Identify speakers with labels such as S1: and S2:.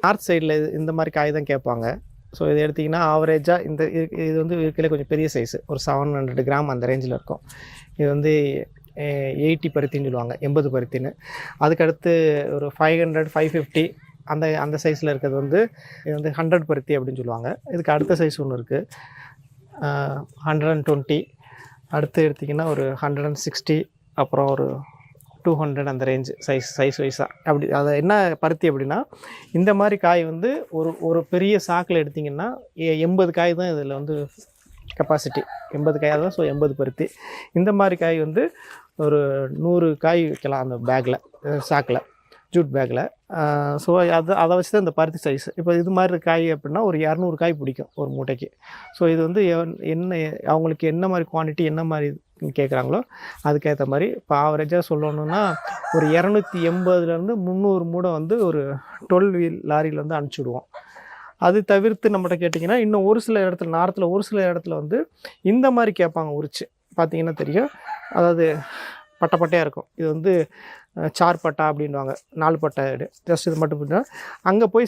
S1: North சைடில் இந்த மாதிரி காய் தான் கேட்பாங்க. ஸோ இது எடுத்திங்கன்னா ஆவரேஜாக இந்த இது- இது வந்து இருக்கிற கொஞ்சம் பெரிய சைஸு ஒரு செவன் ஹண்ட்ரட் கிராம் அந்த ரேஞ்சில் இருக்கும். இது வந்து எயிட்டி பருத்தின்னு சொல்லுவாங்க எண்பது பருத்தின்னு. அதுக்கடுத்து ஒரு ஃபைவ் ஹண்ட்ரட் ஃபைவ் ஃபிஃப்டி அந்த அந்த சைஸில் இருக்கிறது வந்து இது வந்து ஹண்ட்ரட் பருத்தி அப்படின்னு சொல்லுவாங்க. இதுக்கு அடுத்த சைஸ் ஒன்று இருக்குது ஹண்ட்ரட் அண்ட் டுவெண்ட்டி அடுத்து எடுத்திங்கன்னா ஒரு ஹண்ட்ரட் அண்ட் சிக்ஸ்டி அப்புறம் ஒரு டூ ஹண்ட்ரட் அந்த ரேஞ்சு சைஸ் சைஸ் வைஸாக அப்படி அது என்ன பருத்தி அப்படின்னா இந்த மாதிரி காய் வந்து ஒரு ஒரு பெரிய சாக்கில் எடுத்திங்கன்னா எண்பது காய் தான் இதில் வந்து கெப்பாசிட்டி எண்பது காய் தான் ஸோ எண்பது பருத்தி. இந்த மாதிரி காய் வந்து ஒரு நூறு காய் வைக்கலாம் அந்த பேக்கில் சாக்கில் ஜூட் பேக்கில் ஸோ அது அதை வச்சு தான் இந்த பருத்தி சைஸ் இப்போ இது மாதிரி காய் அப்படின்னா ஒரு இரநூறு காய் பிடிக்கும் ஒரு மூட்டைக்கு. ஸோ இது வந்து என்ன அவங்களுக்கு என்ன மாதிரி குவான்டிட்டி என்ன மாதிரி கேட்குறாங்களோ அதுக்கேற்ற மாதிரி இப்போ ஆவரேஜாக சொல்லணுன்னா ஒரு இரநூத்தி எண்பதுலேருந்து முந்நூறு மூடை வந்து ஒரு டுவெல் வீல் லாரியில் வந்து அனுப்பிச்சிவிடுவோம் அது தவிர்த்து நம்மகிட்ட கேட்டிங்கன்னா இன்னும் ஒரு சில இடத்துல நார்த்தில் ஒரு சில இடத்துல வந்து இந்த மாதிரி கேட்பாங்க உரிச்சு. பார்த்தீங்கன்னா தெரியும். அதாவது பட்டை பட்டையாக இருக்கும். இது வந்து சார்பட்டா அப்படின்வாங்க நாலு பட்டை ஜஸ்ட் இது மட்டும் அங்கே போய்